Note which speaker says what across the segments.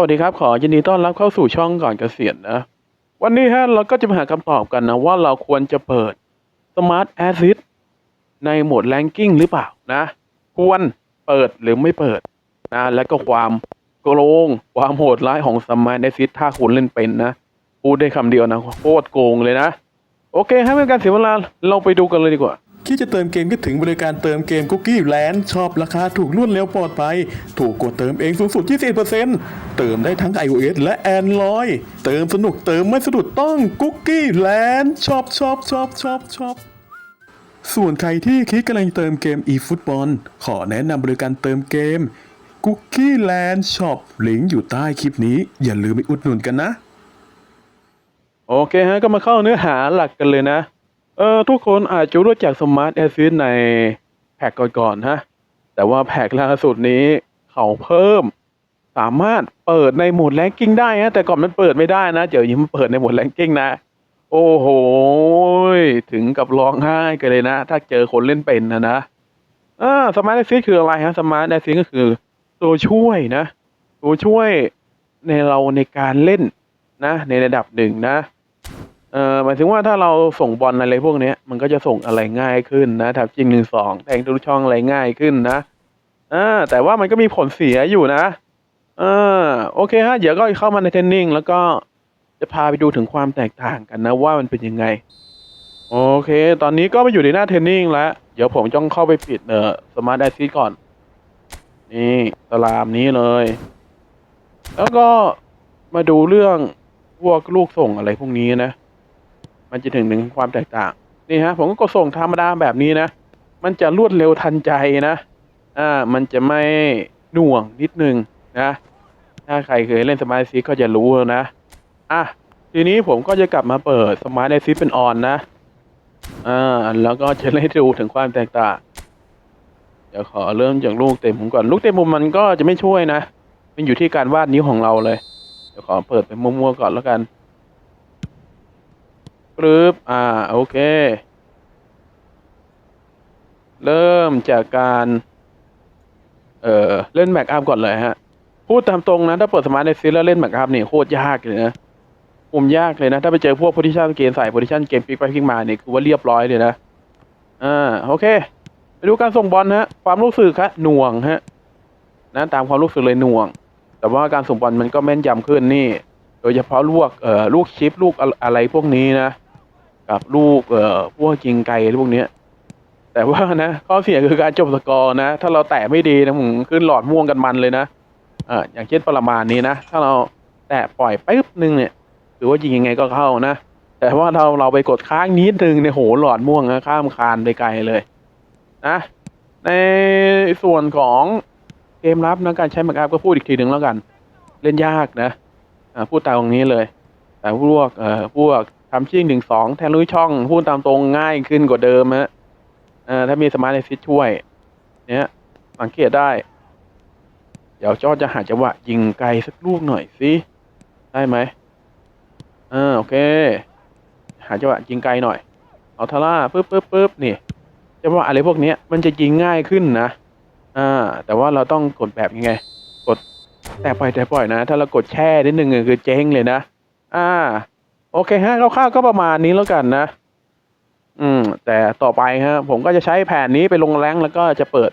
Speaker 1: วัสดีครับ ขอยินดีต้อนรับเข้าสู่ช่องก่อนเกษียณนะ วันนี้ฮะเราก็จะมาหาคำตอบกันนะว่าเราควรจะเปิด Smart Assist ในโหมด Ranking หรือเปล่านะ ควรเปิดหรือไม่เปิดนะและก็ความโกงความโหดร้ายของ Smart Assist ถ้าคุณเล่นเป็นนะ พูดได้คำเดียวนะโคตรโกงเลยนะ โอเคให้เป็นการเสียเวลาเราไปดูกันเลยดีกว่า
Speaker 2: คิดจะเติมเกมก็ถึงบริการเติมเกมคุกกี้แลนด์ชอบราคาถูกรวดเร็วปลอดภัย ถูกกดเติมเองสูงสุด20%เติมได้ทั้ง iOS และ Android เติมสนุกเติมไม่สะดุดต้องคุกกี้แลนด์ชอบชอบชอบชอบชอบส่วนใครที่คิดกำลังเติมเกม eFootball ขอแนะนำบริการเติมเกม Cookie Land Shop ลิงก์อยู่ใต้คลิปนี้ อย่าลืมไปอุดหนุนกันนะ
Speaker 1: โอเคฮะ ก็มาเข้าเนื้อหาหลักกันเลยนะ เออทุกคนอาจจะรู้จัก Smart Assist ในแพ็กก่อนๆฮะ แต่ว่าแพ็กล่าสุดนี้เขาเพิ่ม สามารถเปิดในโหมดแรงกิ้งได้ฮะ แต่ก่อนมันเปิดไม่ได้นะ เดี๋ยวนี้มันเปิดในโหมดแรงกิ้งนะ โอ้โห ถึงกับร้องไห้กันเลยนะ ถ้าเจอคนเล่นเป็นนะนะอ่า Smart Assist คืออะไรฮะ Smart Assist ก็คือตัวช่วยนะ ตัวช่วยในเราในการเล่นนะ ในระดับหนึ่งนะ เอ่อหมายถึงว่าถ้าเราส่งบอลอะไรพวกเนี้ย มันก็จะส่งอะไรง่ายขึ้นนะทับจริงหนึ่งสองแทงทะลุช่องอะไรง่ายขึ้นนะอ่าแต่ว่ามันก็มีผลเสียอยู่นะอ่าโอเคฮะเดี๋ยวก็เข้ามาในเทรนนิ่งแล้วก็จะพาไปดูถึงความแตกต่างกันนะ ว่ามันเป็นยังไง โอเค ตอนนี้ก็มาอยู่ในหน้าเทรนนิ่งแล้ว เดี๋ยวผมต้องเข้าไปปิดเอ่อสมาร์ทไอซีก่อน นี่ตารามนี้เลย แล้วก็มาดูเรื่องพวกลูกส่งอะไรพวกนี้นะ มันจะถึงถึงความแตกต่าง นี่ฮะ ผมก็ส่งธรรมดาแบบนี้นะ มันจะรวดเร็วทันใจนะ อ่า มันจะไม่หน่วงนิดนึงนะ ถ้าใครเคยเล่นสมาร์ทซีก็จะรู้นะ อะ ทีนี้ผมก็จะกลับมาเปิดสมาร์ทซีเป็นออนนะ อ่า แล้วก็จะให้ดูถึงความแตกต่างเดี๋ยวขอเริ่มจากลูกเต็มมุมก่อน ลูกเต็มมุมมันก็จะไม่ช่วยนะ มันอยู่ที่การวาดนิ้วของเราเลย เดี๋ยวขอเปิดเป็นมั่วๆก่อนแล้วกัน ปึ๊บอ่า โอเค เริ่มจากการ เอ่อ เล่นแม็กอัพก่อนเลยฮะ พูดตามตรงนะ ถ้าเปิดสมาร์ทในซีแล้วเล่นแม็กอัพนี่โคตรยากเลยนะปุ่มยากเลยนะ ถ้าไปเจอพวกโพซิชันเกมใส่โพซิชันเกมพลิกไปพลิกมาเนี่ยคือว่าเรียบร้อยเลยนะ อ่า โอเค ไปดูการส่งบอลฮะ ความรู้สึกครับหน่วงฮะ นะ ตามความรู้สึกเลยหน่วง แต่ว่าการส่งบอลมันก็แม่นยำขึ้นนี่ โดยเฉพาะลูก เอ่อ ลูกชิป ลูกอะไรพวกนี้นะ กับลูกเอ่อพวกยิงไกลพวกเนี้ย แต่ว่านะข้อเสียคือการจบสกอร์นะ ถ้าเราแตะไม่ดีนะมึงขึ้นหลอดม่วงกันมันเลยนะเอ่ออย่างเช่นประมาณนี้นะ ถ้าเราแตะปล่อยปึ๊บนึงเนี่ยถือว่ายิงยังไงก็เข้านะ แต่ว่าเราเราไปกดค้างนิดนึงเนี่ยโหหลอดม่วงนะข้ามคานไปไกลเลยนะในส่วนของเกมรับนะการใช้แม็กอัพก็พูดอีกทีหนึ่งแล้วกัน เล่นยากนะพูดตามตรงนี้เลย แต่พวกเอ่อพวก ทำชิ่งหนึ่งสองแทนลุยช่องพูดตามตรงง่ายขึ้นกว่าเดิมฮะเออถ้ามีสมาร์ทไอซิสช่วย เนี้ยสังเกตได้ เดี๋ยวจอจะหาจังหวะยิงไกลสักลูกหน่อยสิได้ไหมอ่าโอเค หาจังหวะยิงไกลหน่อย เอาทาร่าปึ๊บปึ๊บปึ๊บนี่จังหวะอะไรพวกเนี้ยมันจะยิงง่ายขึ้นนะอ่าแต่ว่าเราต้องกดแบบยังไง กดแต่ปล่อยแต่ปล่อยนะ ถ้าเรากดแช่นิดนึงคือเจ๊งเลยนะ อ่า โอเคฮะคร่าวๆก็ประมาณนี้แล้วกันนะ อืม แต่ต่อไปฮะ ผมก็จะใช้แผนนี้ไปลงแรงแล้วก็จะเปิด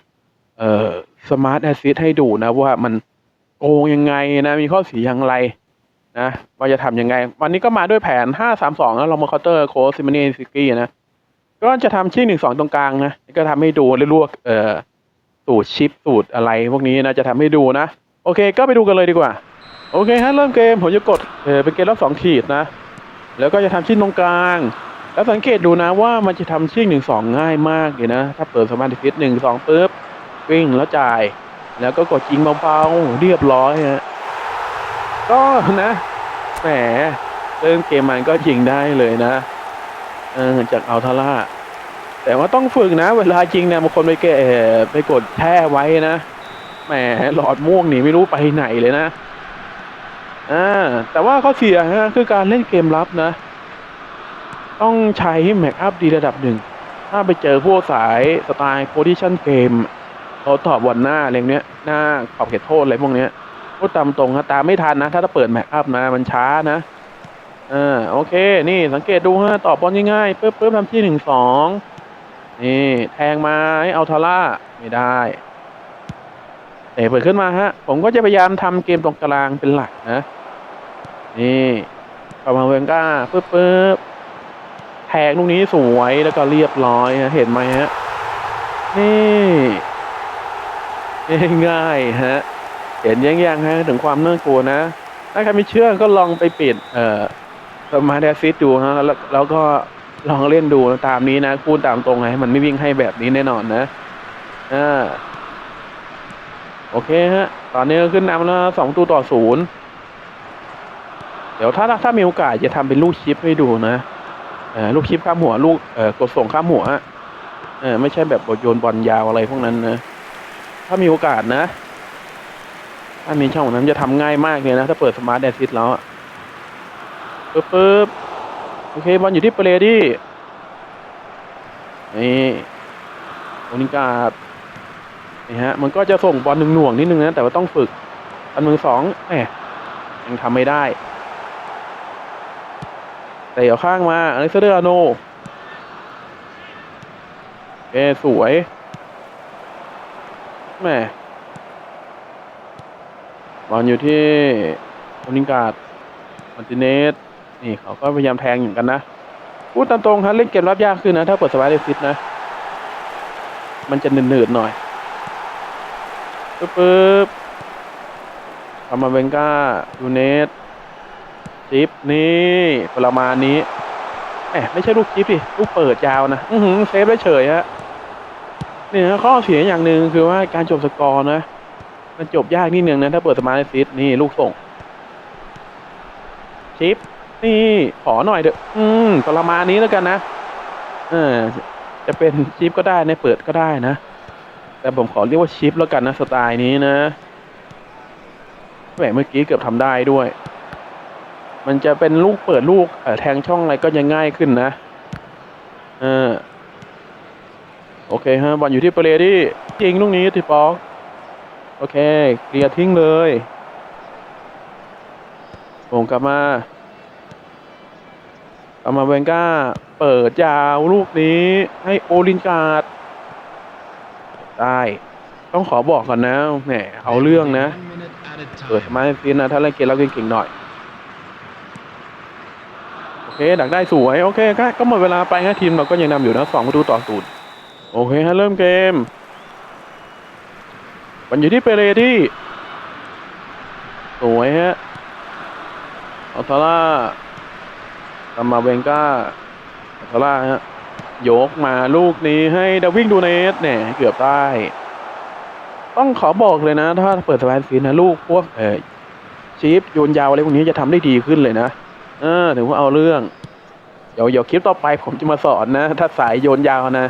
Speaker 1: เอ่อสมาร์ทแอซิสให้ดูนะ ว่ามันโกงยังไงนะ มีข้อเสียอย่างไรนะว่าจะทำยังไง วันนี้ก็มาด้วยแผน 532 แล้วเรามาคาน์เตอร์โค้ดซิมเนียซิกี้นะ ก็จะทำชิ้นหนึ่งสองตรงกลางนะ ก็ทำให้ดูเรื่อยๆเอ่อสูตรชิปสูตรอะไร พวกนี้นะ จะทำให้ดูนะ โอเค ก็ไปดูกันเลยดีกว่า โอเคฮะเริ่มเกมผมจะกดเออเป็นเกมรอบสองขีดนะ แล้วก็จะทำชิ้นตรงกลาง แล้วสังเกตดูนะว่ามันจะทำชิ้นหนึ่งสองง่ายมากเลยนะ ถ้าเปิดสมาร์ทฟิตหนึ่งสองปุ๊บวิ่งแล้วจ่าย แล้วก็กดยิงเบาๆเรียบร้อยฮะก็นะแหมเริ่มเกมมันก็ยิงได้เลยนะเออจากอัลทาร่าแต่ว่าต้องฝึกนะ เวลาจริงเนี่ยบางคนไปเกเอ่ไปกดแช่ไว้นะแหมหลอดม่วงนี่ไม่รู้ไปไหนเลยนะ อ่าแต่ว่าข้อเสียฮะคือการเล่นเกมลับนะ ต้องใช้แม็กอัพดีระดับหนึ่ง ถ้าไปเจอพวกสายสไตล์โพซิชันเกมเขาตอบวันหน้าอะไรเนี้ย หน้าขอบเขตโทษอะไรพวกเนี้ยพูดตามตรงฮะตามไม่ทันนะ ถ้าจะเปิดแม็กอัพนะ มันช้านะอ่าโอเค นี่สังเกตดูฮะตอบบอลง่ายๆปึ๊บปึ๊บทำที่หนึ่งสองนี่แทงมาเอาทาร่าไม่ได้เตะเปิดขึ้นมาฮะ ผมก็จะพยายามทำเกมตรงกลางเป็นหลักนะ นี่กลับมาเวนก้าปึ๊บปึ๊บแทงลูกนี้สวยแล้วก็เรียบร้อยฮะเห็นไหมฮะ นี่ง่ายฮะ เห็นยังยังๆฮะ ถึงความน่ากลัวนะ ถ้าใครไม่เชื่อก็ลองไปปิด เอ่อสมาร์ทแอซิสดูฮะแล้วแล้วก็ลองเล่นดูตามนี้นะพูดตามตรงไงมันไม่วิ่งให้แบบนี้แน่นอนนะอ่าโอเคฮะ ตอนนี้ขึ้นนำแล้วสองตัวต่อศูนย์ เดี๋ยวถ้าถ้ามีโอกาสจะทำเป็นลูกชิปให้ดูนะเออลูกชิปข้ามหัวลูกเออกดส่งข้ามหัวเออไม่ใช่แบบโยนบอลยาวอะไรพวกนั้นนะถ้ามีโอกาสนะถ้ามีช่องนั้นจะทำง่ายมากเลยนะ ถ้าเปิดสมาร์ทแดซิสแล้วอะปึ๊บปึ๊บโอเคบอลอยู่ที่เปเรดี้นี่โอนิกาดนี่ฮะ มันก็จะส่งบอลหนึ่งหน่วงนิดนึงนะ แต่ว่าต้องฝึกอันมือสองแหมยังทำไม่ได้ แต่เอาข้างมาอเล็กซานเดอร์อาโนโอเคสวยแหมบอลอยู่ที่โอนิงการ์ดมาร์ติเนสนี่เขาก็พยายามแทงอย่างกันนะพูดตามตรงครับเล่นเกมรับยากขึ้นนะ ถ้าเปิดสบายเดฟิตนะ มันจะหนืดๆหน่อยปึ๊บปึ๊บทำมาเวนก้ายูเนส จิปนี่ประมาณนี้แหมไม่ใช่ลูกจิปดิลูกเปิดยาวนะ อือหือเซฟได้เฉยฮะนี่นะข้อเสียอย่างหนึ่งคือว่าการจบสกอร์นะ มันจบยากนิดนึงนะ ถ้าเปิดสมาร์ทฟิตนี่ลูกส่ง ชิป นี่ขอหน่อยเถอะอืมประมาณนี้แล้วกันนะเออจะเป็นชิปก็ได้ในเปิดก็ได้นะ แต่ผมขอเรียกว่าชิปแล้วกันนะสไตล์นี้นะแหมเมื่อกี้เกือบทำได้ด้วย มันจะเป็นลูกเปิดลูกเอแทงช่องอะไรก็ยังง่ายขึ้นนะเออโอเคฮะบอลอยู่ที่เปเรดี้ยิงลูกนี้ที่ปอกโอเคเคลียร์ทิ้งเลยส่งกลับมาเอามาเวนก้า เปิดยาวลูกนี้ ให้โอลินการ์ดได้ ต้องขอบอกก่อนนะแหมเอาเรื่องนะ เปิดมาร์ทฟินนะ ถ้าเล่นเกมแล้วเก่งๆหน่อย เคดักได้สวยโอเคก็ก็หมดเวลาไปฮะทีมเราก็ยังนำอยู่นะสองประตูต่อศูนย์โอเคฮะเริ่มเกมมันอยู่ที่เปเรที่สวยฮะอัลทาร่าตามมาเวนก้าอัลทาร่าฮะยกมาลูกนี้ให้ดาวิ่งดูเนสเนี่ยเกือบได้ต้องขอบอกเลยนะ ถ้าเปิดสบายฟีนนะลูกพวกเออชีฟโยนยาวอะไรพวกนี้จะทำได้ดีขึ้นเลยนะ เออถือว่าเอาเรื่อง เดี๋ยวเดี๋ยวคลิปต่อไปผมจะมาสอนนะ ถ้าสายโยนยาวนะ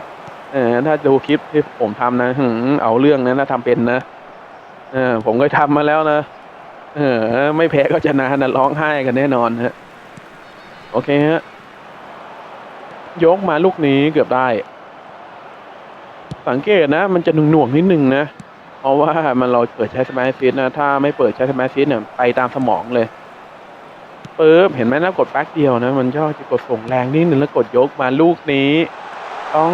Speaker 1: เออถ้าดูคลิปที่ผมทำนะหึงเอาเรื่องนะถ้าทำเป็นนะเออผมก็ทำมาแล้วนะเออ ไม่แพ้ก็ชนะนะร้องไห้กันแน่นอนฮะโอเคฮะยกมาลูกนี้เกือบได้ สังเกตนะ มันจะหน่วงนิดนึงนะ เพราะว่ามันเราเปิดใช้สมาร์ทฟิตนะ ถ้าไม่เปิดใช้สมาร์ทฟิตเนี่ยไปตามสมองเลย ปึ๊บเห็นไหมนะกดแป๊กเดียวนะมันชอจะกดส่งแรงนิดนึงแล้วกดยกมาลูกนี้ ต้อง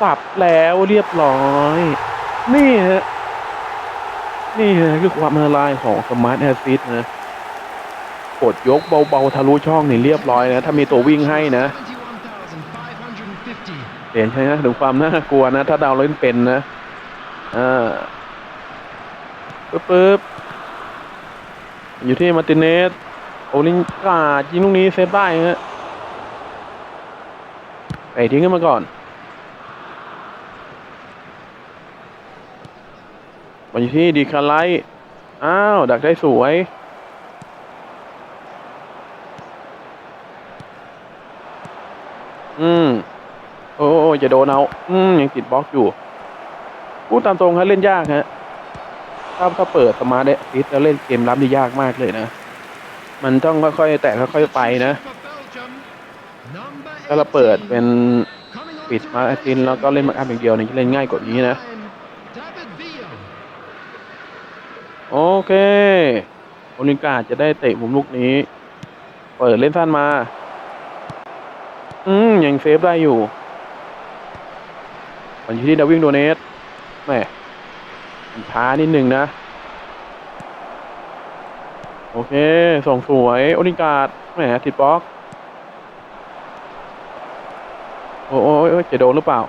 Speaker 1: สับแล้วเรียบร้อย นี่ฮะนี่ฮะคือความอันตรายของสมาร์ทแอซิสนะกดยกเบาๆทะลุช่องนี่เรียบร้อยนะถ้ามีตัววิ่งให้นะเห็นใช่ไหมถึงความน่ากลัวนะ ถ้าดาวเล่นเป็นนะอ่าปึ๊บปึ๊บอยู่ที่มาร์ติเนส โอลินกายิงลูกนี้เซฟได้ฮะไปทิ้งขึ้นมาก่อนมันอยู่ที่ดีคาไลท์อ้าว ดักได้สวย อืม โอ้โอ้จะโดนเอา อืม ยังติดบล็อกอยู่ พูดตามตรงครับเล่นยากฮะถ้าถ้าเปิดสมาร์ทเดฟิตแล้วเล่นเกมรับนี่ยากมากเลยนะ มันต้องค่อยๆ แต่ค่อยๆไปนะ ถ้าเราเปิดเป็นปิดมาตินแล้วก็เล่นมาอัพอย่างเดียวเนี่ยเล่นง่ายกว่านี้นะ
Speaker 3: โอ
Speaker 1: เค โอลิงกาจะได้เตะมุมลูกนี้ เปิดเล่นสั้นมา อืมยังเซฟได้อยู่วันที่ดาวิ่งโดเนสแมมันช้านิดหนึ่งนะ อเค ส่งสวยโอลิกาดแหมติดบล็อก โอ้โอ้ยโอ้ยจะโดนหรือเปล่า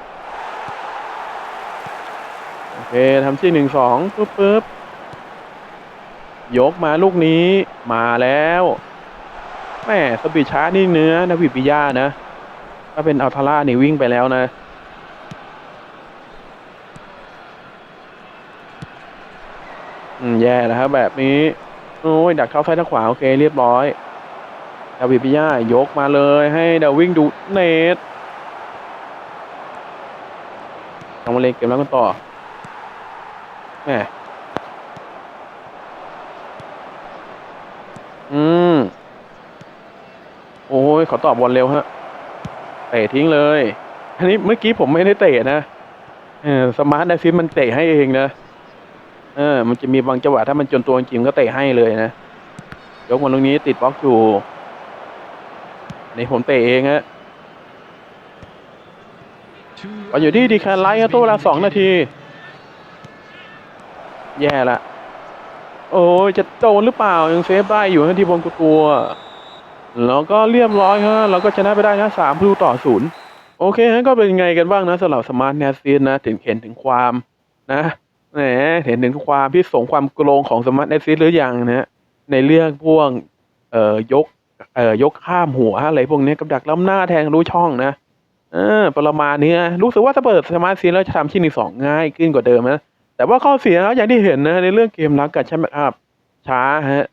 Speaker 1: โอเคทำที่หนึ่งสองปึ๊บปึ๊บยกมาลูกนี้มาแล้วแม่สปีดช้านี่เนื้อนาวิปิยานะ ถ้าเป็นอัลทาร่านี่วิ่งไปแล้วนะอืมแย่แล้วครับแบบนี้ โอ้ยดักเข้าซ้ายทางขวาโอเคเรียบร้อยดาวิดปิยายกมาเลยให้ดาวิ่งดูเนตทำมาเล่นเกมแล้วกันต่อแหมอืม โอ้ยขอตอบบอลเร็วฮะเตะทิ้งเลย อันนี้เมื่อกี้ผมไม่ได้เตะนะเออสมาร์ทไดฟิมันเตะให้เองนะ เออ มันจะมีบางจังหวะถ้ามันจนตัวจริงก็เตะให้เลยนะ ยกมาตรงนี้ติดบล็อกอยู่ ในผมเตะเองฮะบอลอยู่ที่ดีแคนไลท์ตัวเวลาสองนาที แย่ละ โอ้ยจะโดนหรือเปล่า ยังเซฟได้อยู่นะที่บนตัว แล้วก็เรียบร้อยฮะเราก็ชนะไปได้นะสามประตูต่อศูนย์โอเคฮะก็เป็นไงกันบ้างนะสำหรับสมาร์ทแนสซีนนะ ถึงเห็นถึงความนะ แหมเห็นถึงความพิสงความโกลงของสมาร์ทแนซีนหรือยังนะในเรื่องพวกเอ่อยกเอ่อยกข้ามหัวอะไรพวกนี้กับดักล้ำหน้าแทงรู้ช่องนะเออประมาณนี้รู้สึกว่าถ้าเปิดสมาร์ทซีนแล้วจะทำชิ้นที่สองง่ายขึ้นกว่าเดิมนะแต่ว่าข้อเสียครับอย่างที่เห็นนะในเรื่องเกมรักกับแชมป์อัพช้าฮะ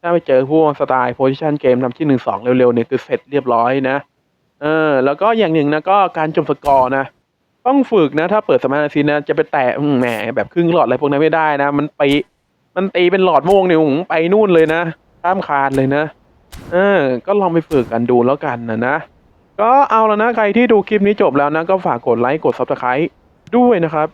Speaker 1: ถ้าไปเจอพวกสไตล์โพซิชันเกมทำที่หนึ่งสองเร็วๆเนี่ยคือเสร็จเรียบร้อยนะเออแล้วก็อย่างหนึ่งนะก็การจมสกอร์นะ ต้องฝึกนะ ถ้าเปิดสมาร์ทซีนนะ จะไปแตะแหมแบบครึ่งหลอดอะไรพวกนั้นไม่ได้นะ มันไปมันตีเป็นหลอดโม่วงเนี่ยหืมไปนู่นเลยนะข้ามคานเลยนะ เออ ก็ลองไปฝึกกันดูแล้วกันนะนะ ก็เอาแล้วนะ ใครที่ดูคลิปนี้จบแล้วนะ ก็ฝากกดไลค์กดซับสไคร b e ด้วยนะครับ